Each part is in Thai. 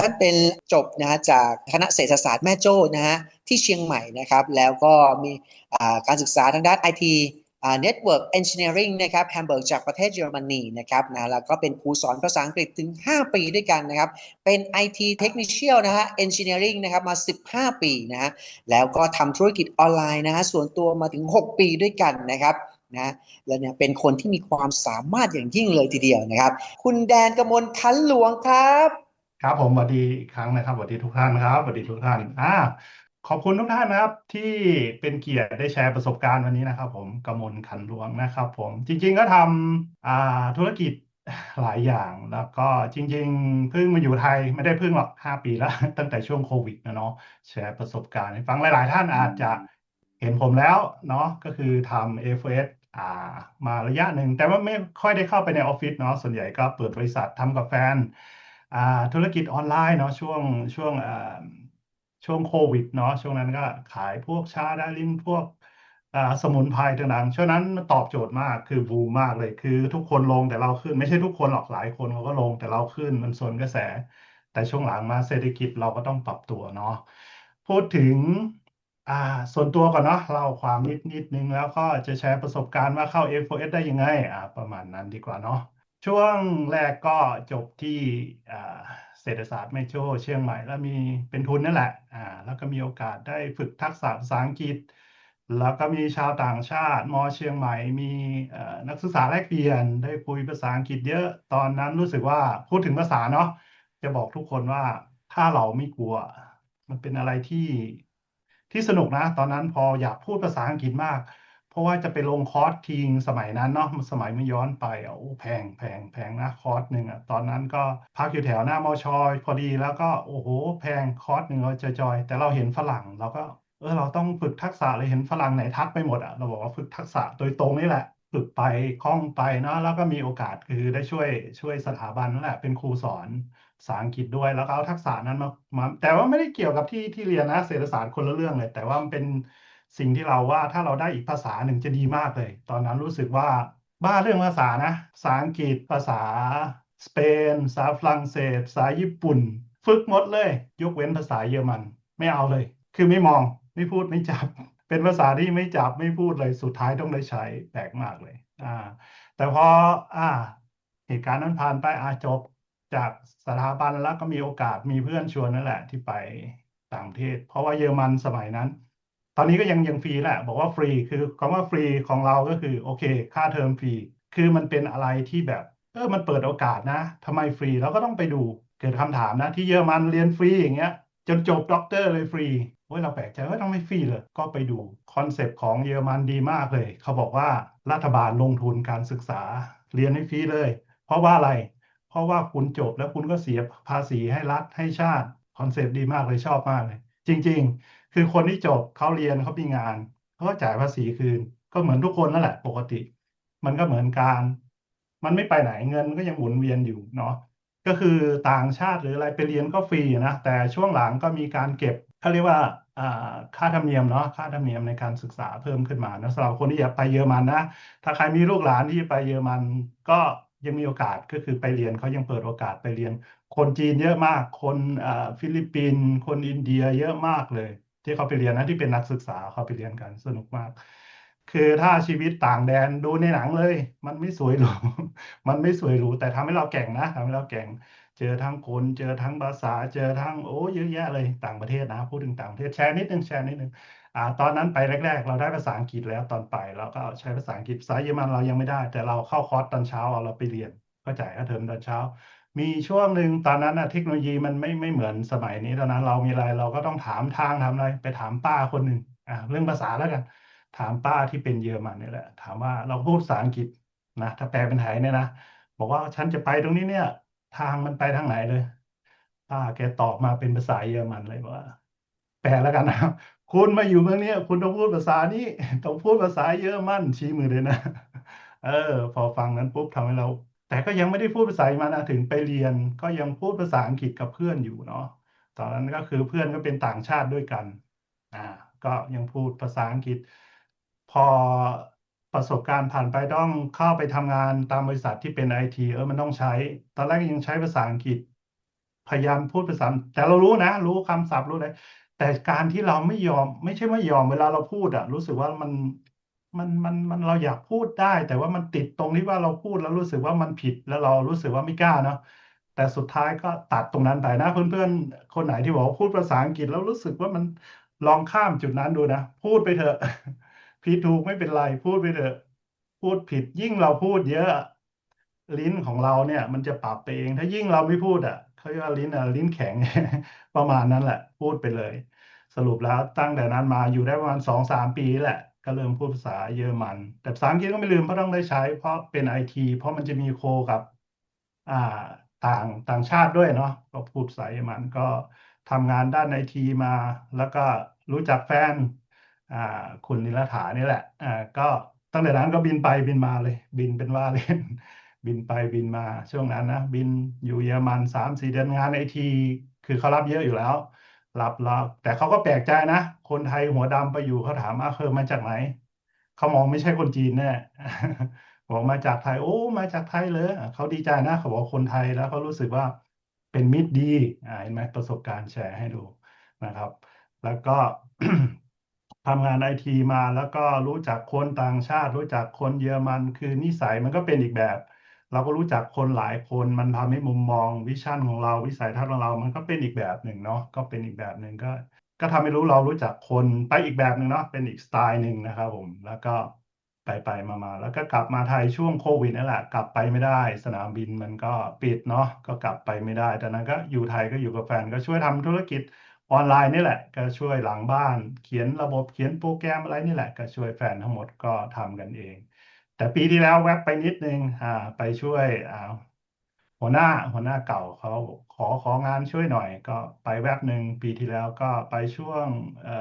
ท่านเป็นจบนะฮะจากคณะเศรษฐศาสตร์แม่โจ้นะฮะที่เชียงใหม่นะครับ แล้วก็มีการศึกษาทางด้าน IT อ่า Network Engineering นะครับแฮมเบิร์กจากประเทศเยอรมนีนะครับนะแล้วก็เป็นครูสอนภาษาอังกฤษถึง 5 ปีด้วยกันนะครับ เป็น IT Technician นะฮะ Engineering นะครับมา 15 ปีนะฮะแล้วก็ทำธุรกิจออนไลน์นะฮะส่วนตัวมาถึง 6 ปีด้วยกันนะครับนะแล้วเนี่ยเป็นคนที่มีความสามารถอย่างยิ่งเลยทีเดียวนะครับ คุณแดนกมลคันหลวงครับ ครับผมสวัสดีอีกครั้งนะครับสวัสดีทุกท่านนะครับสวัสดีทุกท่านอ่าขอบคุณทุกท่านนะครับ ที่เป็นเกียรติได้แชร์ประสบการณ์วันนี้นะครับ ผมกมลขันหลวงนะครับ ผมจริง ๆ ก็ทำอ่าธุรกิจหลายอย่างแล้วก็จริงๆเพิ่งมาอยู่ไทยไม่ได้เพิ่งหรอกห้าปีแล้ว ตั้งแต่ช่วงโควิดนะเนาะแชร์ประสบการณ์ให้ฟังหลาย ๆ ท่านอาจจะเห็นผมแล้วเนาะก็คือทำ FS อ่ามาระยะหนึ่งแต่ว่าไม่ค่อยได้เข้าไปในออฟฟิศเนาะส่วนใหญ่ก็เปิดบริษัททำกับแฟน ธุรกิจออนไลน์เนาะช่วงช่วงช่วงโควิดเนาะช่วงนั้นก็ขายพวกชาดาลินพวกสมุนไพรต่างๆช่วงนั้นมันตอบโจทย์มากคือบูมมากเลยคือทุกคนลงแต่เราขึ้น ไม่ใช่ทุกคนหรอกหลายคนเขาก็ลงแต่เราขึ้นมันส่วนกระแส แต่ช่วงหลังมาเศรษฐกิจเราก็ต้องปรับตัวเนาะพูดถึงอ่าส่วนตัวก่อนเนาะเล่าความนิดนิดนึงแล้วก็จะแชร์ประสบการณ์ว่าเข้า F4S ได้ยังไงอ่าประมาณนั้นดีกว่าเนาะ ช่วงแรกก็จบที่เศรษฐศาสตร์แม่โจเชียงใหม่ แล้วมีเป็นทุนนั่นแหละอ่าแล้วก็มีโอกาสได้ฝึกทักษะภาษาอังกฤษ แล้วก็มีชาวต่างชาติ มอเชียงใหม่ มีนักศึกษาแลกเปลี่ยน ได้คุยภาษาอังกฤษเยอะ ตอนนั้นรู้สึกว่าพูดถึงภาษาเนาะจะบอกทุกคนว่าถ้าเราไม่กลัว มันเป็นอะไรที่ที่สนุกนะ ตอนนั้นพออยากพูดภาษาอังกฤษมาก ราะว่าจะไปลงคอร์สทิงสมัยนั้นเนาะสมัยเมื่อย้อนไปโอ้แพงแพงแพงนะคอร์สหนึ่งอะตอนนั้นก็พักอยู่แถวหน้ามอชอยพอดีแล้วก็โอ้โห แพงคอร์สหนึ่งเราจะจอย แต่เราเห็นฝรั่งเราก็เออเราต้องฝึกทักษะเลยเห็นฝรั่งไหนทักไปหมดอะเราบอกว่าฝึกทักษะโดยตรงนี่แหละฝึกไปคล่องไปเนาะแล้วก็มีโอกาสคือได้ช่วยช่วยสถาบันนั่นแหละเป็นครูสอนภาษาอังกฤษด้วยแล้วก็เอาทักษะนั้นมามาแต่ว่าไม่ได้เกี่ยวกับที่ที่เรียนนะเศรษฐศาสตร์คนละเรื่องเลย แต่ว่ามันเป็น สิ่งที่เราว่าถ้าเราได้อีกภาษาหนึ่งจะดีมากเลย ตอนนั้นรู้สึกว่าบ้าเรื่องภาษานะภาษาอังกฤษภาษาสเปนภาษาฝรั่งเศสภาษาญี่ปุ่น ฝึกหมดเลย ยกเว้นภาษาเยอรมัน ไม่เอาเลย คือไม่มองไม่พูดไม่จับ เป็นภาษาที่ไม่จับไม่พูดเลยสุดท้ายต้องได้ใช้แปลกมากเลยอ่าแต่พออ่าเหตุการณ์นั้นผ่านไปอาจบจากสถาบันแล้วก็มีโอกาสมีเพื่อนชวนนั่นแหละที่ไปต่างประเทศ เพราะว่าเยอรมันสมัยนั้น ตอนนี้ก็ยังยังฟรีแหละ บอกว่าฟรีคือคำว่าฟรีของเราก็คือโอเค ค่าเทอมฟรี คือมันเป็นอะไรที่แบบเออมันเปิดโอกาสนะทำไมฟรีเราก็ต้องไปดูเกิดคำถามนะ ที่เยอรมันเรียนฟรีอย่างเงี้ยจนจบด็อกเตอร์เลยฟรีโอ้ยเราแปลกใจว่าต้องไมฟรีเลยก็ไปดูคอนเซปต์ของเยอรมันดีมากเลย เขาบอกว่ารัฐบาลลงทุนการศึกษาเรียนให้ฟรีเลย เพราะว่าอะไร เพราะว่าคุณจบแล้วคุณก็เสียภาษีให้รัฐให้ชาติคอนเซปต์ดีมากเลยชอบมากเลย จริง ๆ คือคนที่จบเขาเรียนเขามีงานเขาก็จ่ายภาษีคืน ก็เหมือนทุกคนนั่นแหละปกติ มันก็เหมือนการ มันไม่ไปไหนเงินก็ยังหมุนเวียนอยู่เนาะก็คือต่างชาติหรืออะไรไปเรียนก็ฟรีนะแต่ช่วงหลังก็มีการเก็บเขาเรียกว่าค่าธรรมเนียมเนาะค่าธรรมเนียมในการศึกษาเพิ่มขึ้นมานะสำหรับคนที่อยากไปเยอรมันนะถ้าใครมีลูกหลานที่ไปเยอรมันก็ยังมีโอกาสก็คือไปเรียนเขายังเปิดโอกาสไปเรียน คนจีนเยอะมาก คนฟิลิปปินส์คนอินเดียเยอะมากเลย ที่เขาไปเรียนนะที่เป็นนักศึกษาเขาไปเรียนกันสนุกมาก คือถ้าชีวิตต่างแดนดูในหนังเลย มันไม่สวยหรูมันไม่สวยหรูแต่ทำให้เราแก่งนะทำให้เราแก่งเจอทั้งคนเจอทั้งภาษาเจอทั้งโอ้เยอะแยะเลยต่างประเทศนะพูดถึงต่างประเทศแชร์นิดนึงแชร์นิดนึงอ่าตอนนั้นไปแรก ๆ เราได้ภาษาอังกฤษแล้วตอนไปเราก็ใช้ภาษาอังกฤษภาษาเยอรมันเรายังไม่ได้ แต่เราเข้าคอร์สตอนเช้าเราไปเรียนก็จ่ายค่าเทอมตอนเช้า มีช่วงหนึ่งตอนนั้นนะเทคโนโลยีมันไม่ไม่เหมือนสมัยนี้ตอนนั้นเรามีอะไรเราก็ต้องถามทางทำอะไร ไปถามป้าคนหนึ่งอ่าเรื่องภาษาแล้วกัน ถามป้าที่เป็นเยอรมันนี่แหละ ถามว่าเราพูดภาษาอังกฤษนะถ้าแปลเป็นไทยเนี่ยนะบอกว่าฉันจะไปตรงนี้เนี่ย ทางมันไปทางไหนเลย ป้าแกตอบมาเป็นภาษาเยอรมันเลยว่า แปลแล้วกันนะคุณมาอยู่เมืองนี้คุณต้องพูดภาษานี้ต้องพูดภาษาเยอรมันชี้มือเลยนะเออ พอฟังนั้นปุ๊บทำให้เรา แต่ก็ยังไม่ได้พูดภาษาอรมันนะถึงไปเรียน ก็ยังพูดภาษาอังกฤษกับเพื่อนอยู่เนาะตอนนั้นก็คือเพื่อนก็เป็นต่างชาติด้วยกันอ่าก็ยังพูดภาษาอังกฤษ พอประสบการณ์ผ่านไปต้องเข้าไปทำงานตามบริษัทที่เป็นไอทีเออมันต้องใช้ ตอนแรกยังใช้ภาษาอังกฤษ พยายามพูดภาษาแต่เรารู้นะ รู้คำศัพท์รู้อะไรแต่การที่เราไม่ยอม ไม่ใช่ไม่ยอมเวลาเราพูดอะรู้สึกว่ามัน มันมันมันเราอยากพูดได้ แต่ว่ามันติดตรงที่ว่าเราพูดแล้วรู้สึกว่ามันผิดแล้วเรารู้สึกว่าไม่กล้าเนาะแต่สุดท้ายก็ตัดตรงนั้นไปนะเพื่อนๆ คนไหนที่บอกพูดภาษาอังกฤษแล้วรู้สึกว่ามันลองข้ามจุดนั้นดูนะ พูดไปเถอะผิดถูกไม่เป็นไร พูดไปเถอะ พูดผิดยิ่งเราพูดเยอะ ลิ้นของเราเนี่ย มันจะปรับไปเอง ถ้ายิ่งเราไม่พูดอะเขาเรียกว่าลิ้นอะลิ้นแข็ง ประมาณนั้นแหละ พูดไปเลย สรุปแล้วตั้งแต่นั้นมาอยู่ได้ประมาณสองสามปีแหละ ก็เริ่มพูดภาษาเยอรมัน แต่ภาษาอังกฤษก็ไม่ลืมเพราะต้องได้ใช้ เพราะเป็นไอทีเพราะมันจะมีโคกับอ่าต่างต่างชาติด้วยเนาะก็พูดภาษาเยอรมันก็ทำงานด้านไอทีมา แล้วก็รู้จักแฟนอ่าคุณนิรฐานี่แหละอ่าก็ตั้งแต่นั้นก็บินไปบินมาเลย บินเป็นว่าเล่นบินไปบินมาช่วงนั้นนะ บินอยู่เยอรมันสามสี่เดือนงานไอที คือเขารับเยอะอยู่แล้ว รับรับแต่เขาก็แปลกใจนะ คนไทยหัวดำไปอยู่เขาถามอะเคยมาจากไหนเขามองไม่ใช่คนจีนแน่บอกมาจากไทย โอ้ มาจากไทยเลยเขาดีใจนะเขาบอกคนไทยแล้วเขารู้สึกว่าเป็นมิตรดีอ่าเห็นไหมประสบการณ์แชร์ให้ดูนะครับ แล้วก็ทำงานไอทีมาแล้วก็รู้จักคนต่างชาติ รู้จักคนเยอรมันคือนิสัยมันก็เป็นอีกแบบ เราก็รู้จักคนหลายคนมันทำให้มุมมองวิชั่นของเราวิสัยทัศน์ของเรา มันก็เป็นอีกแบบหนึ่งเนาะก็เป็นอีกแบบหนึ่งก็ ก็ทำให้รู้เรารู้จักคนไปอีกแบบหนึ่งเนาะเป็นอีกสไตล์หนึ่งนะครับผมแล้วก็ไปไปมามาแล้วก็กลับมาไทยช่วงโควิดนั่นแหละกลับไปไม่ได้ สนามบินมันก็ปิดเนาะก็กลับไปไม่ได้แต่นั้นก็อยู่ไทยก็อยู่กับแฟนก็ช่วยทำธุรกิจออนไลน์นี่แหละ ก็ช่วยหลังบ้าน เขียนระบบเขียนโปรแกรมอะไรนี่แหละ ก็ช่วยแฟนทั้งหมดก็ทำกันเอง แต่ปีที่แล้วแวบไปนิดนึงอ่าไปช่วยอ่าหัวหน้าหัวหน้าเก่าเขาขอของานช่วยหน่อย ก็ไปแวบหนึ่งปีที่แล้วก็ไปช่วงเอ่อ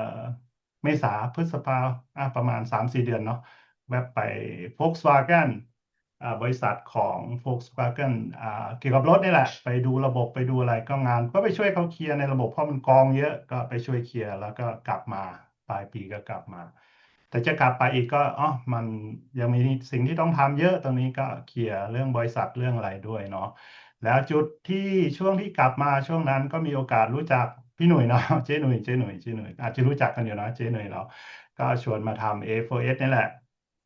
เมษาพฤษภาอ่าประมาณสามสี่เดือนเนาะแวบไป Volkswagen อ่าบริษัทของ Volkswagen อ่าเกี่ยวกับรถนี่แหละ ไปดูระบบไปดูอะไรก็งาน ก็ไปช่วยเขาเคลียร์ในระบบเพราะมันกองเยอะก็ไปช่วยเคลียร์แล้วก็กลับมาปลายปีก็กลับมา แต่จะกลับไปอีกก็อ๋อมันยังมีสิ่งที่ต้องทำเยอะตรงนี้ก็เคลียร์เรื่องบริษัทเรื่องอะไรด้วยเนาะแล้วจุดที่ช่วงที่กลับมาช่วงนั้นก็มีโอกาสรู้จักพี่หนุ่ยเนาะเจ๊หนุ่ยเจ๊หนุ่ยเจ๊หนุ่ยอาจจะรู้จักกันอยู่นะเจ๊หนุ่ยเราก็ชวนมาทำ A4S นี่แหละ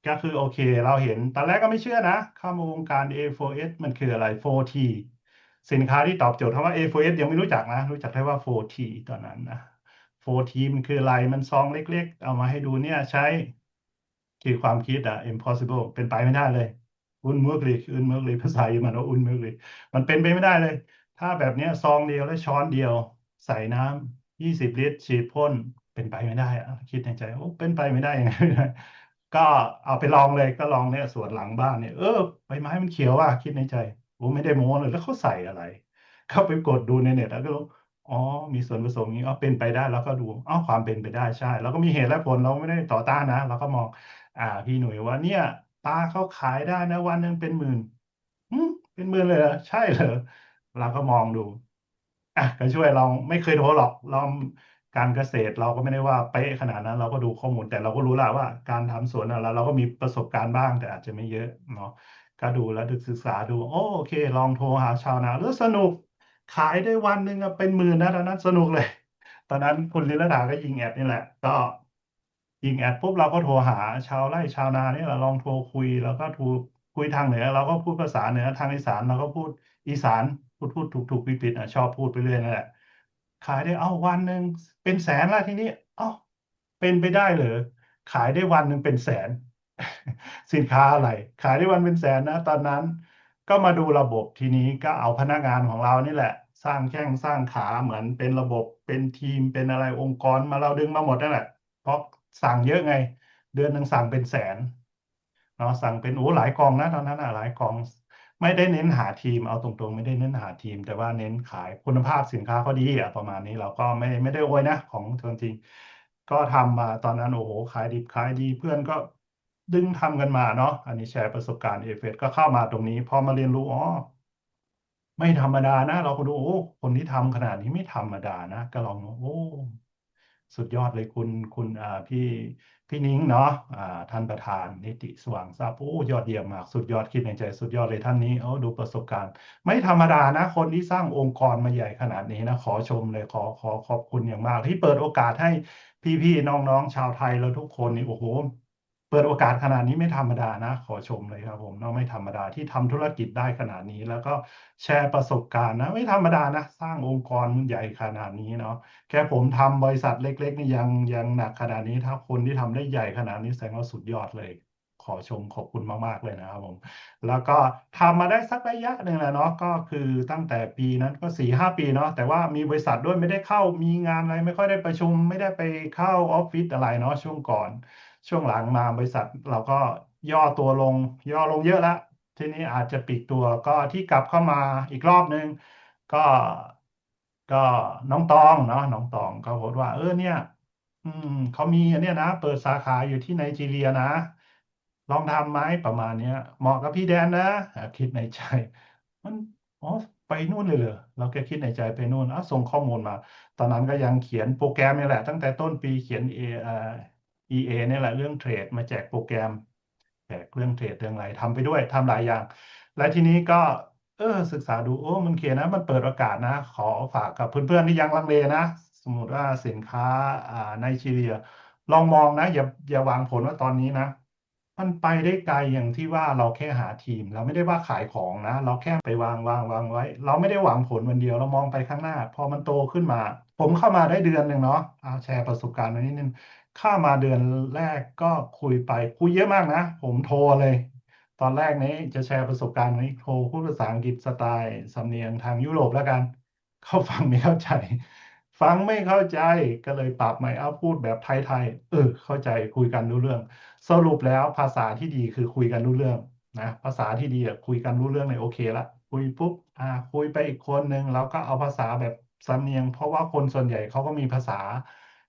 ก็คือโอเคเราเห็นตอนแรกก็ไม่เชื่อนะเข้ามาวงการ A4S มันคืออะไร 4T สินค้าที่ตอบโจทย์คำว่า A4S ยังไม่รู้จักนะ รู้จักแค่ว่า 4T ตอนนั้นนะ 4T มันคืออะไรมันซองเล็กๆ เอามาให้ดูเนี่ยใช้คือความคิดอะ impossible เป็นไปไม่ได้เลย unmöglich unmöglich ภาษาเยอรมันว่า unmöglich มันเป็นไปไม่ได้เลย ถ้าแบบเนี้ยซองเดียวและช้อนเดียว ใส่น้ำ20ลิตร ฉีดพ่นเป็นไปไม่ได้อะคิดในใจโอ้เป็นไปไม่ได้ยังไงก็เอาไปลองเลยก็ลองเนี่ยสวนหลังบ้านเนี่ยเออใบไม้มันเขียวว่ะคิดในใจโอ้ไม่ได้โม้เลยแล้วเขาใส่อะไร เข้าไปกดดูในเน็ตแล้วก็รู้ อ๋อ มีส่วนผสมนี้อ๋อเป็นไปได้แล้วก็ดูอ๋อความเป็นไปได้ใช่ แล้วก็มีเหตุและผลเราไม่ได้ต่อต้านนะเราก็มอง อ่า พี่หนุ่ยว่าเนี่ยปลาเขาขายได้นะวันหนึ่งเป็นหมื่นอืมเป็นหมื่นเลยเหรอใช่เหรอเราก็มองดูอะก็ช่วยเราไม่เคยโทรหรอกเราการเกษตรเราก็ไม่ได้ว่าเป๊ะขนาดนั้น เราก็ดูข้อมูลแต่เราก็รู้แหละว่า การทำสวนอะไรเราก็มีประสบการณ์บ้างแต่อาจจะไม่เยอะเนาะก็ดูแล้วศึกษาดูโอโอเค ลองโทรหาชาวนาแล้วสนุก ขายได้วันหนึ่งเป็นหมื่นนะตอนนั้นสนุกเลย ตอนนั้นคุณลิลดาก็ยิงแอดนี่แหละ ก็ยิงแอดปุ๊บเราก็โทรหาชาวไร่ชาวนาเนี่ยเราลองโทรคุยแล้วก็ทูคุยทางเหนือ เราก็พูดภาษาเหนือทางอีสานเราก็พูดอีสานพูดพูดถูกถูกผิดผิดอะชอบพูดไปเรื่อยนั่นแหละขายได้เอ้าวันหนึ่งเป็นแสนละทีนี้ เอ้าเป็นไปได้เหรอขายได้วันหนึ่งเป็นแสน สินค้าอะไร ขายได้วันเป็นแสนนะ ตอนนั้น ก็มาดูระบบทีนี้ก็เอาพนักงานของเรานี่แหละ สร้างแข้งสร้างขาเหมือนเป็นระบบเป็นทีมเป็นอะไรองค์กรมาเราดึงมาหมดนั่นแหละ เพราะสั่งเยอะไง เดือนหนึ่งสั่งเป็นแสนเนาะสั่งเป็นโอ้หลายกองนะตอนนั้นอะหลายกอง ไม่ได้เน้นหาทีมเอาตรงๆ ไม่ได้เน้นหาทีม แต่ว่าเน้นขายคุณภาพสินค้าเขาดีอะประมาณนี้เราก็ไม่ไม่ได้โวยนะของจริงก็ทำมาตอนนั้นโอ้โหขายดิบขายดีเพื่อนก็ ดึงทำกันมาเนาะอันนี้แชร์ประสบการณ์เอฟเฟก็เข้ามาตรงนี้พอมาเรียนรู้อ๋อไม่ธรรมดานะ เราก็ดูโอ้คนที่ทำขนาดนี้ไม่ธรรมดานะก็ลองโอ้สุดยอดเลยคุณคุณอ่าพี่พี่นิ้งเนาะอ่าท่านประธานนิติสว่างทรัพย์โอ้ยอดเยี่ยมมากสุดยอดคิดในใจ สุดยอดเลยท่านนี้โอ้ดูประสบการณ์ ไม่ธรรมดานะ คนที่สร้างองค์กรมาใหญ่ขนาดนี้นะ ขอชมเลยขอขอขอบคุณอย่างมาก ที่เปิดโอกาสให้พี่ๆน้องๆชาวไทยแล้วทุกคนนี่โอ้โห เปิดโอกาสขนาดนี้ไม่ธรรมดานะ ขอชมเลยครับผมเนาะไม่ธรรมดาที่ทำธุรกิจได้ขนาดนี้ แล้วก็แชร์ประสบการณ์นะ ไม่ธรรมดานะ สร้างองค์กรใหญ่ขนาดนี้เนาะแค่ผมทำบริษัทเล็ก ๆ นี่ยังยังหนักขนาดนี้ ถ้าคนที่ทำได้ใหญ่ขนาดนี้แสดงว่าสุดยอดเลยขอชมขอบคุณมาก ๆ เลยนะครับผม แล้วก็ทำมาได้สักระยะหนึ่งแล้วเนาะก็คือตั้งแต่ปีนั้นก็สี่ห้าปีเนาะแต่ว่ามีบริษัทด้วยไม่ได้เข้ามีงานอะไรไม่ค่อยได้ประชุม ไม่ได้ไปเข้าออฟฟิศอะไรเนาะช่วงก่อน ช่วงหลังมาบริษัทเราก็ย่อตัวลง ย่อลงเยอะแล้วทีนี้อาจจะปิดตัวก็ที่กลับเข้ามาอีกรอบนึง ก็ก็น้องตองเนาะน้องตองเขาบอกว่า เออเนี่ย อืมเขามีอันเนี้ยนะ เปิดสาขาอยู่ที่ไนจีเรียนะ ลองทำไหมประมาณเนี้ย เหมาะกับพี่แดนนะคิดในใจ มันอ๋อไปนู่นเลยเหรอเราแค่คิดในใจไปนู่นอะส่งข้อมูลมา ตอนนั้นก็ยังเขียนโปรแกรมนี่แหละ ตั้งแต่ต้นปีเขียนเอเอ่อ EA เนี่ยแหละเรื่องเทรดมาแจกโปรแกรม แจกเรื่องเทรดเรื่องอะไรทำไปด้วยทำหลายอย่าง และทีนี้ก็เออศึกษาดูโอ้มันเขียนนะ มันเปิดโอกาสนะ ขอฝากกับเพื่อนๆที่ยังลังเลนะ สมมติว่าสินค้าอ่าไนจีเรีย ลองมองนะ อย่าอย่าวางผลว่าตอนนี้นะ มันไปได้ไกลอย่างที่ว่าเราแค่หาทีม เราไม่ได้ว่าขายของนะ เราแค่ไปวางวางวางไว้ เราไม่ได้หวังผลวันเดียวเรามองไปข้างหน้า พอมันโตขึ้นมา ผมเข้ามาได้เดือนหนึ่งเนาะเอาแชร์ประสบการณ์นิดนึงเข้ามาเดือนแรกก็คุยไปคุยเยอะมากนะ ผมโทรเลย ตอนแรกนี้จะแชร์ประสบการณ์นี้โทรพูดภาษาอังกฤษสไตล์สำเนียงทางยุโรปแล้วกัน เข้าฟังไม่เข้าใจ ฟังไม่เข้าใจก็เลยปรับใหม่เอาพูดแบบไทยๆเออ เข้าใจคุยกันรู้เรื่อง สรุปแล้วภาษาที่ดีคือคุยกันรู้เรื่องนะภาษาที่ดีอะคุยกันรู้เรื่องเลยโอเคละคุยปุ๊บอ่าคุยไปอีกคนหนึ่งเราก็เอาภาษาแบบสำเนียง เพราะว่าคนส่วนใหญ่เขาก็มีภาษา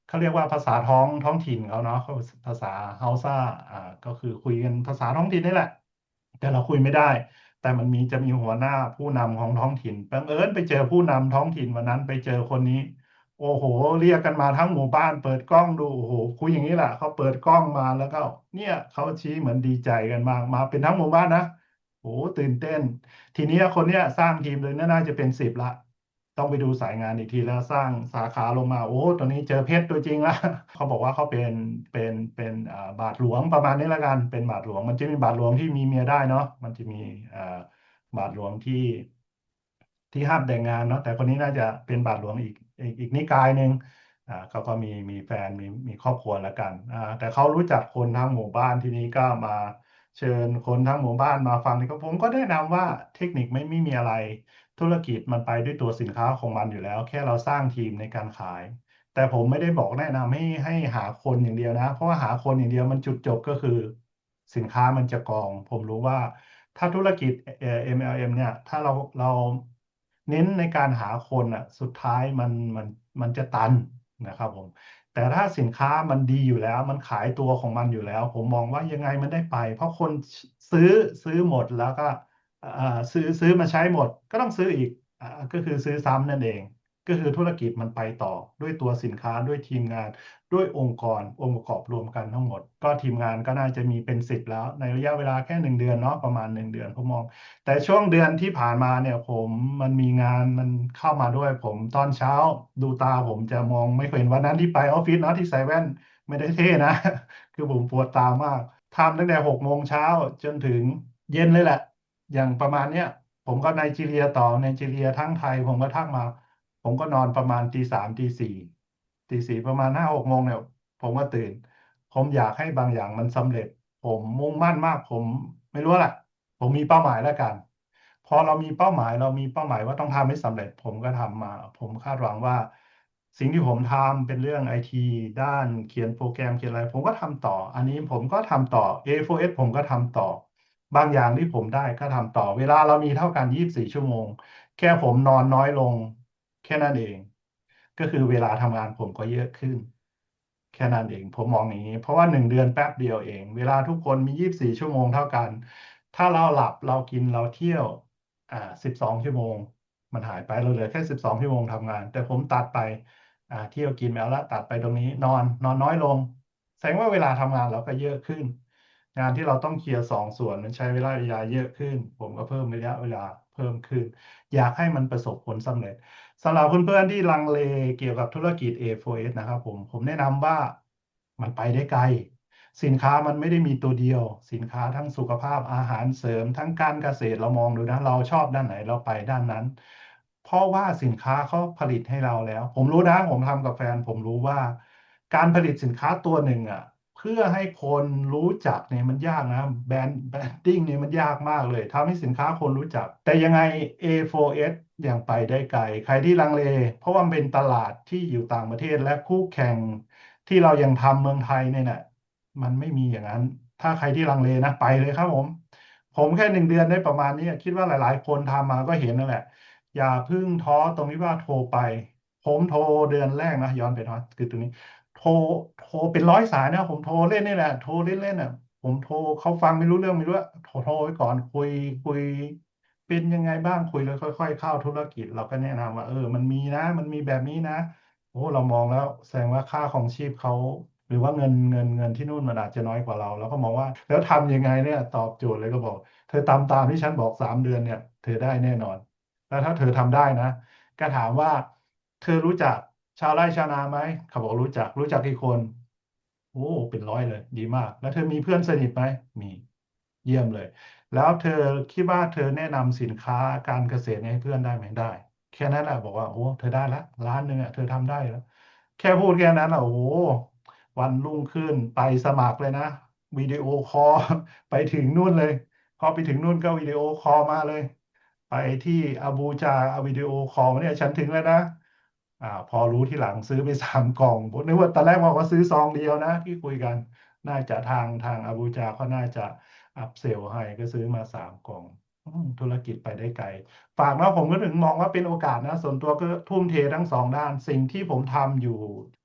เขาเรียกว่าภาษาท้องท้องถิ่นเขาเนาะเขาภาษาเฮาซ่าอ่าก็คือคุยกันภาษาท้องถิ่นนี่แหละ แต่เราคุยไม่ได้ แต่มันมีจะมีหัวหน้าผู้นำของท้องถิ่นบังเอิญไปเจอผู้นำท้องถิ่นวันนั้นไปเจอคนนี้ โอ้โห เรียกกันมาทั้งหมู่บ้านเปิดกล้องดูโอ้โหคุยอย่างนี้แหละเขาเปิดกล้องมาแล้วก็ เนี่ยเขาชี้เหมือนดีใจกันมากมาเป็นทั้งหมู่บ้านนะโอ้หตื่นเต้น ทีนี้คนเนี้ยสร้างทีมเลยน่าจะเป็นสิบละ ต้องไปดูสายงานอีกทีแล้วสร้างสาขาลงมา โอ้ตอนนี้เจอเพชรตัวจริงละเขาบอกว่าเขาเป็นเป็นเป็นบาทหลวงประมาณนี้ละกันเป็นบาทหลวง มันจะมีบาทหลวงที่มีเมียได้เนาะมันจะมีบาทหลวงที่ที่ห้ามแต่งงานเนาะแต่คนนี้น่าจะเป็นบาทหลวงอีก อีกอีกนิกายหนึ่งอ่าเขาก็มีมีแฟนมีมีครอบครัวแล้วกันอ่าแต่เขารู้จักคนทั้งหมู่บ้านทีนี้ก็มาเชิญคนทั้งหมู่บ้านมาฟังนี่ก็ผมก็แนะนำว่าเทคนิคไม่ไม่มีอะไร ธุรกิจมันไปด้วยตัวสินค้าของมันอยู่แล้ว แค่เราสร้างทีมในการขาย แต่ผมไม่ได้บอกแนะนำให้ให้หาคนอย่างเดียวนะ เพราะว่าหาคนอย่างเดียวมันจุดจบก็คือ สินค้ามันจะกอง ผมรู้ว่าถ้าธุรกิจเอ่อ MLM เนี่ยถ้าเราเรา เน้นในการหาคนอะสุดท้ายมันมันมันจะตันนะครับผมแต่ถ้าสินค้ามันดีอยู่แล้ว มันขายตัวของมันอยู่แล้ว ผมมองว่ายังไงมันได้ไป เพราะคนซื้อซื้อหมดแล้วก็ซื้อซื้อมาใช้หมด ก็ต้องซื้ออีกอก็คือซื้อซ้ำนั่นเอง ก็คือธุรกิจมันไปต่อด้วยตัวสินค้าด้วยทีมงาน ด้วยองค์กรองค์ประกอบรวมกันทั้งหมด ก็ทีมงานก็น่าจะมีเป็นสิบแล้ว ในระยะเวลาแค่หนึ่งเดือนเนาะประมาณหนึ่งเดือนผมมอง แต่ช่วงเดือนที่ผ่านมาเนี่ยผมมันมีงานมันเข้ามาด้วยผมตอนเช้าดูตาผมจะมองไม่เห็นวันนั้นที่ไปออฟฟิศเนาะที่ใส่แว่นไม่ได้เท่นะ คือผมปวดตามากทำตั้งแต่หกโมงเช้าจนถึงเย็นเลยแหละ อย่างประมาณเนี้ยผมก็ไนจีเรียต่อไนจีเรียทั้งไทยผมก็ทักมา ผมก็นอนประมาณตีสามตีสี่ตีสี่ประมาณห้าหกโมงเนี่ย ผมก็ตื่น ผมอยากให้บางอย่างมันสำเร็จ ผมมุ่งมั่นมาก ผมไม่รู้แหละผมมีเป้าหมายแล้วกัน พอเรามีเป้าหมายเรามีเป้าหมายว่าต้องทำให้สำเร็จ ผมก็ทำมา ผมคาดหวังว่า สิ่งที่ผมทำเป็นเรื่องไอทีด้านเขียนโปรแกรมเขียนอะไร ผมก็ทำต่อ อันนี้ผมก็ทำต่อ A4S ผมก็ทำต่อบางอย่างที่ผมได้ก็ทำต่อ เวลาเรามีเท่ากัน 24 ชั่วโมง แค่ผมนอนน้อยลง ค่นั้นเอง ก็คือเวลาทำงานผมก็เยอะขึ้น แค่นั้นเอง ผมมองอย่างนี้ เพราะว่าหนึ่งเดือนแป๊บเดียวเอง เวลาทุกคนมี24ชั่วโมงเท่ากัน ถ้าเราหลับเรากินเราเที่ยว อ่า12ชั่วโมง มันหายไปเราเหลือแค่12ชั่วโมงทำงาน แต่ผมตัดไป อ่า เที่ยวกินแมวละตัดไปตรงนี้ นอนนอนน้อยลง แสดงว่าเวลาทำงานเราก็เยอะขึ้น งานที่เราต้องเคลียร์สองส่วนมันใช้เวลาเวลาเยอะขึ้น ผมก็เพิ่มระยะเวลา พิ่มขึ้น อยากให้มันประสบผลสำเร็จสำหรับเพื่อนๆที่ลังเลเกี่ยวกับธุรกิจ A4S นะครับผมผมแนะนำว่ามันไปได้ไกล สินค้ามันไม่ได้มีตัวเดียว สินค้าทั้งสุขภาพอาหารเสริม ทั้งการเกษตรเรามองดูนะ เราชอบด้านไหนเราไปด้านนั้น เพราะว่าสินค้าเขาผลิตให้เราแล้ว ผมรู้นะผมทำกับแฟน ผมรู้ว่า การผลิตสินค้าตัวหนึ่งอะ พื่อให้คนรู้จักเนี่ยมันยากนะแบรนด์แบรนดิ้งเนี่ยมันยากมากเลยทำให้สินค้าคนรู้จัก แต่ยังไง A4S ยังไปได้ไกล ใครที่ลังเล เพราะว่ามันเป็นตลาดที่อยู่ต่างประเทศและคู่แข่งที่เรายังทำเมืองไทยเนี่ยนะมันไม่มีอย่างนั้น ถ้าใครที่ลังเลนะไปเลยครับผม ผมแค่หนึ่งเดือนได้ประมาณนี้คิดว่าหลาย ๆ คนทำมาก็เห็นนั่นแหละ อย่าพึ่งท้อตรงที่ว่าโทรไป ผมโทรเดือนแรกนะย้อนไปนะคือตรงนี้ โทรโทรเป็นร้อยสายนะผมโทรเล่นนี่แหละ โทรเล่นๆน่ะ ผมโทรเขาฟังไม่รู้เรื่องไม่รู้ว่าโทรโทรไว้ก่อนคุยคุย เป็นยังไงบ้างคุยแล้วค่อย ๆ เข้าธุรกิจ เราก็แนะนำว่า เออ มันมีนะ มันมีแบบนี้นะโอ้เรามองแล้วแสดงว่าค่าของชีพเขาหรือว่าเงินเงินเงินที่นู่นมันอาจจะน้อยกว่าเราเราก็มองว่า แล้วทำยังไงเนี่ย ตอบโจทย์เลยก็บอก เธอตามตามที่ฉันบอกสามเดือนเนี่ย เธอได้แน่นอน แล้วถ้าเธอทำได้นะ ก็ถามว่า เธอรู้จัก ชาวไร่ชาวนาไหมเขาบอกรู้จักรู้จักกี่คน โอ้เป็นร้อยเลย ดีมาก แล้วเธอมีเพื่อนสนิทไหมมีเยี่ยมเลย แล้วเธอคิดว่าเธอแนะนำสินค้าการเกษตรให้เพื่อนได้ไหมได้ แค่นั้นแหละบอกว่าโอ้เธอได้ล้วล้านหนึ่งอะเธอทำได้แล้วแค่พูดแค่นั้นอะโอ้วันรุ่งขึ้นไปสมัครเลยนะวิดีโอคอลไปถึงนู่นเลยพอไปถึงนู่นก็วิดีโอคอลมาเลย ไปที่อาบูจาเอาวิดีโอคอลเนี่ยฉันถึงแล้วนะ อ่าพอรู้ที่หลังซื้อไป3กล่องผมนึกว่าตอนแรกบอกว่าซื้อซองเดียวนะที่คุยกันน่าจะทางทางอาบูจาเขาน่าจะอัปเซลให้ก็ซื้อมา3กล่องธุรกิจไปได้ไกล ฝากเนาะผมก็ถึงมองว่าเป็นโอกาสนะ ส่วนตัวก็ทุ่มเททั้ง2ด้าน สิ่งที่ผมทำอยู่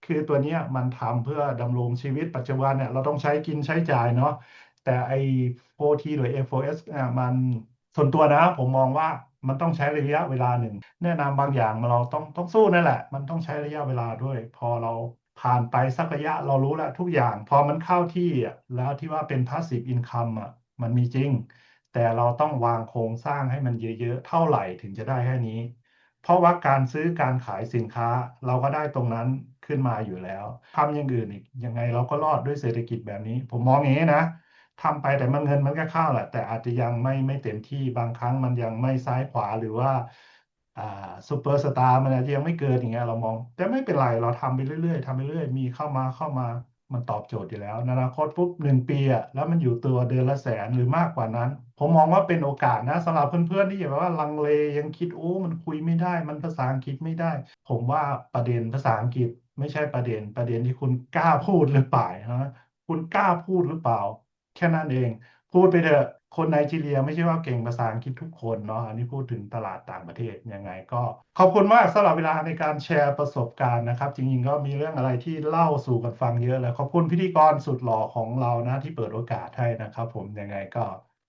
คือตัวเนี้ยมันทำเพื่อดำรงชีวิตปัจจุบันเนี่ยเราต้องใช้กินใช้จ่ายเนาะแต่ไอ้ 4T หรือ A4S เนี่ยมันส่วนตัวนะผมมองว่า มันต้องใช้ระยะเวลาหนึ่ง แนะนำบางอย่างเราต้องต้องสู้นั่นแหละ มันต้องใช้ระยะเวลาด้วย พอเราผ่านไปสักระยะเรารู้แล้วทุกอย่าง พอมันเข้าที่แล้วที่ว่าเป็น Passive Income อะมันมีจริง แต่เราต้องวางโครงสร้างให้มันเยอะๆ เท่าไหร่ถึงจะได้แค่นี้ เพราะว่าการซื้อการขายสินค้าเราก็ได้ตรงนั้นขึ้นมาอยู่แล้วทำอย่างอื่นอีกยังไงเราก็รอดด้วยเศรษฐกิจแบบนี้ ผมมองอย่างงี้นะ ทำไปแต่มันเงินมันก็เข้าแหละ แต่อาจจะยังไม่ไม่เต็มที่บางครั้งมันยังไม่ซ้ายขวาหรือว่าอ่าซูเปอร์สตาร์มันอาจจะยังไม่เกินอย่างเงี้ยเรามอง แต่ไม่เป็นไรเราทำไปเรื่อยๆทำไปเรื่อยมีเข้ามาๆมันตอบโจทย์อยู่แล้วนอนาคตปุ๊บ1ปีอะแล้วมันอยู่ตัวเดือนละ100,000หรือมากกว่านั้น ผมมองว่าเป็นโอกาสนะสำหรับเพื่อนๆที่แบบว่าลังเลยังคิดโอ้มันคุยไม่ได้ มันภาษาอังกฤษไม่ได้ ผมว่าประเด็นภาษาอังกฤษไม่ใช่ประเด็นประเด็นที่คุณกล้าพูดหรือเปล่านะคุณกล้าพูดหรือเปล่า แค่นั้นเอง พูดไปเถอะคนไนจีเรียไม่ใช่ว่าเก่งภาษาอังกฤษทุกคนเนาะอันนี้พูดถึงตลาดต่างประเทศยังไงก็ ขอบคุณมากสำหรับเวลาในการแชร์ประสบการณ์นะครับ จริงๆก็มีเรื่องอะไรที่เล่าสู่กันฟังเยอะเลยขอบคุณพิธีกรสุดหล่อของเรานะที่เปิดโอกาสให้นะครับ ผมยังไงก็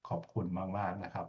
ขอบคุณมากๆนะครับ